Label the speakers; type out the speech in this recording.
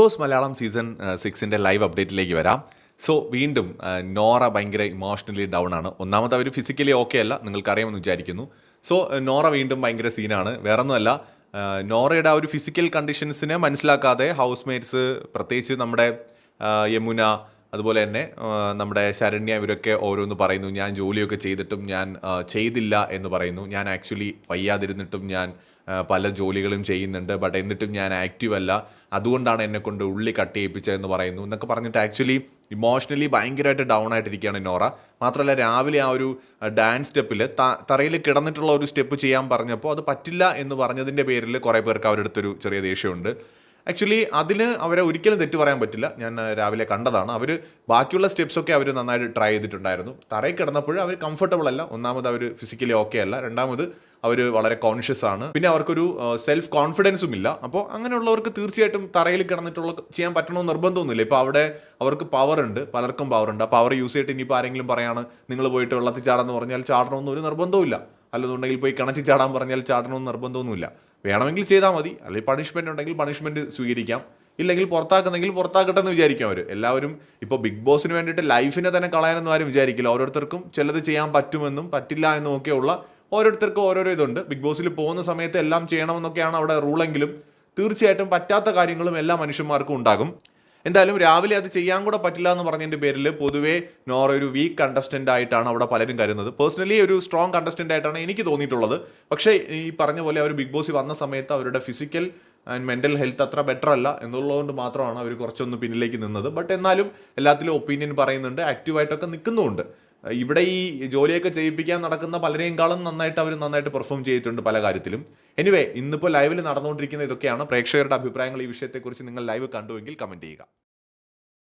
Speaker 1: Boss Malayalam season സിക്സിന്റെ live അപ്ഡേറ്റിലേക്ക് വരാം. സോ വീണ്ടും നോറ ഭയങ്കര ഇമോഷണലി ഡൗൺ ആണ്. ഒന്നാമത് അവർ ഫിസിക്കലി ഓക്കെ അല്ല നിങ്ങൾക്കറിയാമെന്ന് വിചാരിക്കുന്നു. സോ നോറ വീണ്ടും ഭയങ്കര സീനാണ് വേറൊന്നുമല്ല നോറയുടെ ആ ഒരു ഫിസിക്കൽ കണ്ടീഷൻസിനെ മനസ്സിലാക്കാതെ ഹൗസ് മേറ്റ്സ് പ്രത്യേകിച്ച് നമ്മുടെ യമുന അതുപോലെ തന്നെ നമ്മുടെ ശരണ്യ ഇവരൊക്കെ ഓരോന്ന് പറയുന്നു. ഞാൻ ജോലിയൊക്കെ ചെയ്തിട്ടും ഞാൻ ചെയ്തില്ല എന്ന് പറയുന്നു. ഞാൻ ആക്ച്വലി വയ്യാതിരുന്നിട്ടും ഞാൻ പല ജോലികളും ചെയ്യുന്നുണ്ട് ബട്ട് എന്നിട്ടും ഞാൻ ആക്റ്റീവ് അല്ല. അതുകൊണ്ടാണ് എന്നെ കൊണ്ട് ഉള്ളി കട്ട് ചെയ്യിപ്പിച്ചതെന്ന് പറയുന്നു എന്നൊക്കെ പറഞ്ഞിട്ട് ആക്ച്വലി ഇമോഷണലി ഭയങ്കരമായിട്ട് ഡൗൺ ആയിട്ടിരിക്കുകയാണ് നോറ. മാത്രമല്ല രാവിലെ ആ ഒരു ഡാൻസ് സ്റ്റെപ്പിൽ തറയിൽ കിടന്നിട്ടുള്ള ഒരു സ്റ്റെപ്പ് ചെയ്യാൻ പറഞ്ഞപ്പോൾ അത് പറ്റില്ല എന്ന് പറഞ്ഞതിന്റെ പേരിൽ കുറേ പേർക്ക് അവരുടെ ഒരു ചെറിയ ദേഷ്യമുണ്ട്. ആക്ച്വലി അതിന് അവരെ ഒരിക്കലും തെറ്റ് പറയാൻ പറ്റില്ല. ഞാൻ രാവിലെ കണ്ടതാണ്. അവർ ബാക്കിയുള്ള സ്റ്റെപ്സൊക്കെ അവർ നന്നായിട്ട് ട്രൈ ചെയ്തിട്ടുണ്ടായിരുന്നു. തറയിൽ കിടന്നപ്പോൾ അവർ കംഫർട്ടബിൾ അല്ല. ഒന്നാമത് അവർ ഫിസിക്കലി ഓക്കെ അല്ല. രണ്ടാമത് അവർ വളരെ കോൺഷ്യസ് ആണ്. പിന്നെ അവർക്കൊരു സെൽഫ് കോൺഫിഡൻസും ഇല്ല. അപ്പോൾ അങ്ങനെയുള്ളവർക്ക് തീർച്ചയായിട്ടും തറയിൽ കിടന്നിട്ടുള്ള ചെയ്യാൻ പറ്റണമെന്ന് നിർബന്ധമൊന്നുമില്ല. ഇപ്പോൾ അവിടെ അവർക്ക് പവർ ഉണ്ട്. പലർക്കും പവർ ഉണ്ട്. ആ പവർ യൂസ് ചെയ്തിട്ട് ഇനിയിപ്പോൾ ആരെങ്കിലും പറയാണ് നിങ്ങൾ പോയിട്ട് വെള്ളത്തിൽ ചാടാന്ന് പറഞ്ഞാൽ ചാടണമെന്ന് ഒരു നിർബന്ധവുമില്ല. അല്ലെന്നുണ്ടെങ്കിൽ പോയി കിണറ്റിൽ ചാടാൻ പറഞ്ഞാൽ ചാടണമെന്ന് നിർബന്ധമൊന്നുമില്ല. വേണമെങ്കിൽ ചെയ്താൽ മതി. അല്ലെങ്കിൽ പണിഷ്മെന്റ് ഉണ്ടെങ്കിൽ പണിഷ്മെന്റ് സ്വീകരിക്കാം. ഇല്ലെങ്കിൽ പുറത്താക്കുന്നെങ്കിൽ പുറത്താക്കട്ടെ എന്ന് വിചാരിക്കും അവർ എല്ലാവരും ഇപ്പോൾ ബിഗ് ബോസിന് വേണ്ടിയിട്ട് ലൈഫിനെ തന്നെ കളയാനൊന്നും ആരും വിചാരിക്കില്ല. ഓരോരുത്തർക്കും ചിലത് ചെയ്യാൻ പറ്റുമെന്നും പറ്റില്ല എന്നും ഒക്കെയുള്ള ഓരോരുത്തർക്കും ഓരോരോ ഇതുണ്ട്. ബിഗ് ബോസിൽ പോകുന്ന സമയത്ത് എല്ലാം ചെയ്യണമെന്നൊക്കെയാണ് അവിടെ റൂളെങ്കിലും തീർച്ചയായിട്ടും പറ്റാത്ത കാര്യങ്ങളും എല്ലാ മനുഷ്യന്മാർക്കും ഉണ്ടാകും. എന്തായാലും രാവിലെ അത് ചെയ്യാൻ കൂടെ പറ്റില്ല എന്ന് പറഞ്ഞതിന്റെ പേരിൽ പൊതുവേ നോറ ഒരു വീക്ക് കണ്ടസ്റ്റന്റ് ആയിട്ടാണ് അവിടെ പലരും കരുതുന്നത്. പേഴ്സണലി ഒരു സ്ട്രോങ് കണ്ടസ്റ്റന്റ് ആയിട്ടാണ് എനിക്ക് തോന്നിയിട്ടുള്ളത്. പക്ഷേ ഈ പറഞ്ഞ പോലെ അവർ ബിഗ് ബോസിൽ വന്ന സമയത്ത് അവരുടെ ഫിസിക്കൽ ആൻഡ് മെന്റൽ ഹെൽത്ത് അത്ര ബെറ്റർ അല്ല എന്നുള്ളതുകൊണ്ട് മാത്രമാണ് അവർ കുറച്ചൊന്ന് പിന്നിലേക്ക് നിന്നത്. ബട്ട് എന്നാലും എല്ലാത്തിലും ഒപ്പീനിയൻ പറയുന്നുണ്ട് ആക്റ്റീവായിട്ടൊക്കെ നിൽക്കുന്നുമുണ്ട്. ഇവിടെ ഈ ജോലിയൊക്കെ ചെയ്യിപ്പിക്കാൻ നടക്കുന്ന പലരെയും നന്നായിട്ട് അവർ നന്നായിട്ട് പെർഫോം ചെയ്തിട്ടുണ്ട് പല കാര്യത്തിലും. എനിവേ ഇന്നിപ്പോൾ ലൈവിൽ നടന്നുകൊണ്ടിരിക്കുന്ന ഇതൊക്കെയാണ് പ്രേക്ഷകരുടെ അഭിപ്രായങ്ങൾ ഈ വിഷയത്തെക്കുറിച്ച് നിങ്ങൾ ലൈവ് കണ്ടുവെങ്കിൽ കമന്റ് ചെയ്യുക.